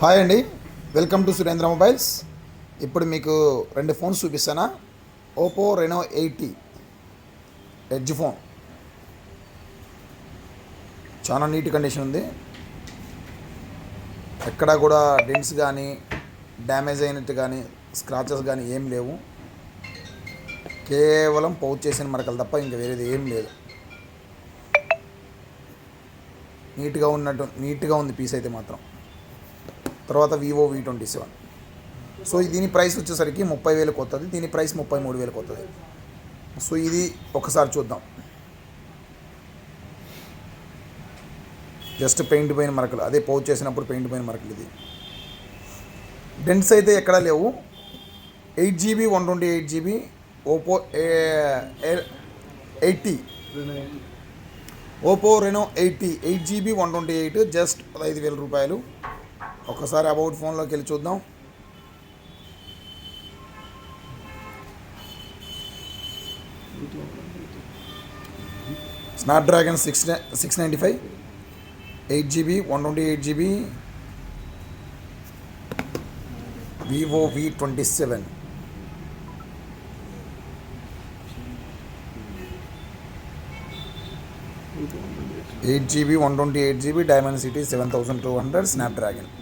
Hi అండి. Welcome to Surendra mobiles. ఇప్పుడు మీకు రెండు phones చూపిస్తానా? Oppo Reno eighty edge phone. చాలా నీట్ కండిషన్ ఉంది. ఎక్కడా కూడా డెంట్స్ కానీ డ్యామేజ్ అయినట్టు కానీ స్క్రాచెస్ కానీ ఏం లేవు. కేవలం పౌచ్ చేసిన మరకలు తప్ప ఇంకా వేరేది ఏం లేదు. నీట్గా ఉన్నట్టు నీట్గా ఉంది పీస్ అయితే మాత్రం. తర్వాత Vivo V twenty seven so దీని ప్రైస్ వచ్చేసరికి ముప్పై వేలకు వస్తుంది దీని ప్రైస్ ముప్పై మూడు వేలకు వస్తుంది సో ఇది ఒకసారి చూద్దాం. జస్ట్ పెయింట్ పోయిన మరకలు అదే పౌచ్ చేసినప్పుడు పెయింట్ పోయిన మరకలు ఇది. డెంట్స్ అయితే ఎక్కడా లేవు. Eight GB one twenty eight GB Oppo eighty Oppo Reno eighty eight GB one twenty eight just పదహైదు వేల రూపాయలు. ఒకసారి అబౌట్ ఫోన్లోకి వెళ్ళి చూద్దాం. Snapdragon six six ninety five eight GB one twenty eight GB Vivo V twenty seven eight GB one twenty eight GB Dimensity seven thousand two hundred Snapdragon